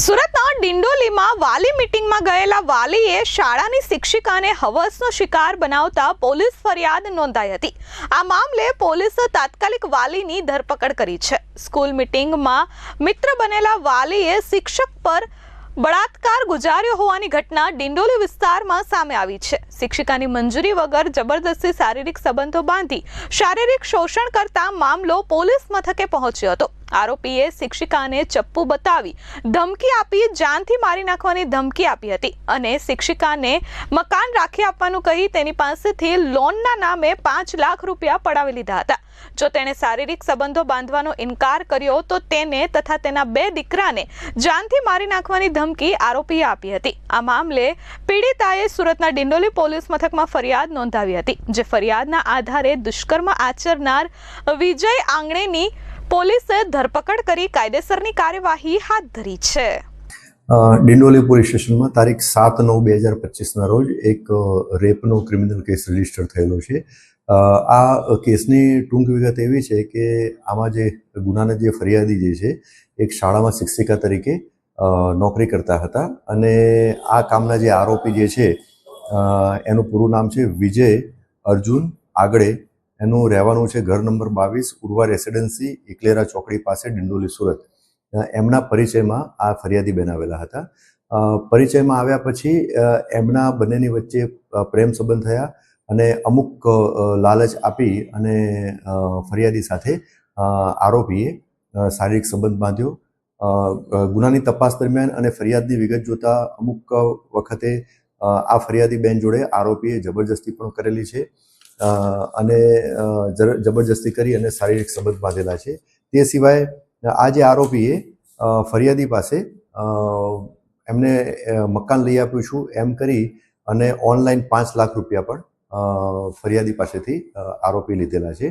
સુરતના ડિંડોલીમાં વાલી મિટિંગમાં ગયેલા વાલીએ શાળાની શિક્ષિકાને હવસનો શિકાર બનાવતા પોલીસ ફરિયાદ નોંધાઈ હતી. આ મામલે પોલીસે તાત્કાલિક વાલીની ધરપકડ કરી છે. સ્કૂલ મીટિંગમાં મિત્ર બનેલા વાલીએ શિક્ષક પર બળાત્કાર ગુજાર્યો હોવાની ઘટના ડિંડોલી વિસ્તારમાં સામે આવી છે. શિક્ષિકાની મંજૂરી વગર જબરદસ્તી શારીરિક સંબંધો બાંધી શારીરિક શોષણ કરતા મામલો પોલીસ મથકે પહોંચ્યો હતો. આરોપીએ શિક્ષિકાને ચપ્પુ બતાવી ધમકી આપી, જાનથી મારી નાખવાની ધમકી આપી હતી અને શિક્ષિકાને મકાન રાખી આપવાનું કહી તેની પાસેથી લોનના નામે પાંચ લાખ રૂપિયા પડાવી લીધા હતા. જો તેણે શારીરિક સંબંધો બાંધવાનો ઇનકાર કર્યો, તો તેને તથા તેના બે દીકરાને જાનથી મારી નાખવાની ધમકી આરોપીએ આપી હતી. આ મામલે પીડિતાએ સુરતના ડિંડોલી પોલીસ મથકમાં ફરિયાદ નોંધાવી હતી, જે ફરિયાદના આધારે દુષ્કર્મ આચરનાર વિજય આંગણેની પોલીસે ધરપકડ કરી કાયદેસરની કાર્યવાહી હાથ ધરી છે. ડિંડોલી પોલીસ સ્ટેશનમાં તારીખ સાત નવ બે હજાર પચીસના રોજ એક રેપનો ક્રિમિનલ કેસ રજિસ્ટર થયેલો છે. આ કેસની ટૂંક વિગત એવી છે કે આમાં જે ગુનાના જે ફરિયાદી જે છે, એક શાળામાં શિક્ષિકા તરીકે નોકરી કરતા હતા અને આ કામના જે આરોપી જે છે એનું પૂરું નામ છે વિજય અર્જુન આગળે એનું રહેવાનું છે ઘર નંબર બાવીસ, ઉર્વા રેસિડેન્સી, એકલેરા ચોકડી પાસે, ડિંડોલી, સુરત. એમના પરિચયમાં આ ફરિયાદી બેન આવેલા હતા પરિચયમાં આવ્યા પછી એમના બંનેની વચ્ચે પ્રેમ સંબંધ થયા અને અમુક લાલચ આપી અને ફરિયાદી સાથે આરોપીએ શારીરિક સંબંધ બાંધ્યો. ગુનાની તપાસ દરમિયાન અને ફરિયાદની વિગત જોતા અમુક વખતે આ ફરિયાદી બેન જોડે આરોપીએ જબરજસ્તી પણ કરેલી છે. અને જબરજસ્તી કરી અને શારીરિક સંબંધ બાંધેલા છે. તે સિવાય આ જે આરોપીએ ફરિયાદી પાસે એમને મકાન લઈ આપ્યું છું એમ કરી અને ઓનલાઈન પાંચ લાખ રૂપિયા પણ ફરિયાદી પાસેથી આરોપી લીધેલા છે.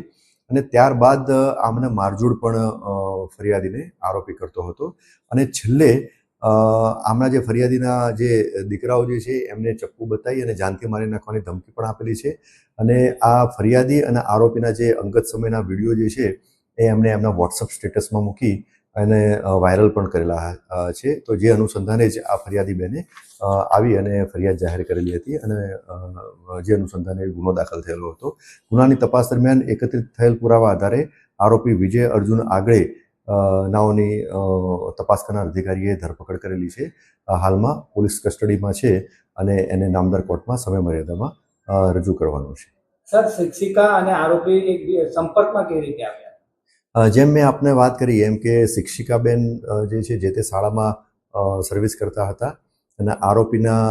અને ત્યારબાદ આમને મારજૂડ પણ ફરિયાદીને આરોપી કરતો હતો. અને છેલ્લે આમના જે ફરિયાદીના જે દીકરાઓ જે છે, એમને ચપ્પુ બતાવી અને જાનથી મારી નાખવાની ધમકી પણ આપેલી છે. અને આ ફરિયાદી અને આરોપીના જે અંગત સમયના વીડિયો જે છે, એ એમણે એમના વોટ્સઅપ સ્ટેટસમાં મૂકી અને વાયરલ પણ કરેલા છે. તો જે અનુસંધાને જ આ ફરિયાદી બેને આવી અને ફરિયાદ જાહેર કરેલી હતી અને જે અનુસંધાને ગુનો દાખલ થયેલો હતો. ગુનાની તપાસ દરમિયાન એકત્રિત થયેલ પુરાવા આધારે આરોપી વિજય અર્જુન આગળે નાઓની તપાસ કરનાર અધિકારીએ ધરપકડ કરેલી છે. હાલમાં પોલીસ કસ્ટડીમાં છે અને એને નામદાર કોર્ટમાં સમય મર્યાદામાં રજૂ કરવાનું છે. સર શિક્ષિકા અને આરોપી એક સંપર્કમાં કેવી રીતે આવ્યા? જેમ મેં આપને વાત કરી એમ કે શિક્ષિકાબેન જે છે જે તે શાળામાં સર્વિસ કરતા હતા અને આરોપીના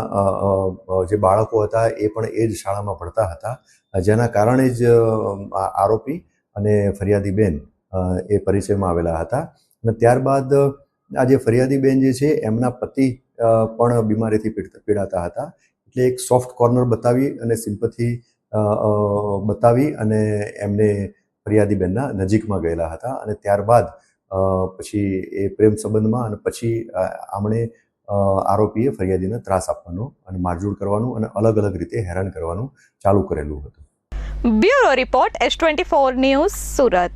જે બાળકો હતા એ પણ એ જ શાળામાં ભણતા હતા. જેના કારણે જ આરોપી અને ફરિયાદી બેન અ, એ પરિચયમાં આવેલા હતા. અને ત્યારબાદ, આ જે ફરિયાદી બેન જે છે, એમના પતિ પણ બીમારીથી પીડ- પીડાતા હતા. એટલે એક સોફ્ટ કોર્નર બતાવી અને સિમ્પથી બતાવી અને એમને ફરિયાદી બેનના નજીકમાં ગયેલા હતા. અને ત્યારબાદ પછી એ પ્રેમ સંબંધમાં અને પછી આમણે આરોપીએ ફરિયાદીને ત્રાસ આપવાનો અને મારઝૂડ કરવાનું અને અલગ અલગ રીતે હેરાન કરવાનું ચાલુ કરેલું હતું. Bureau report, S twenty four news Surat.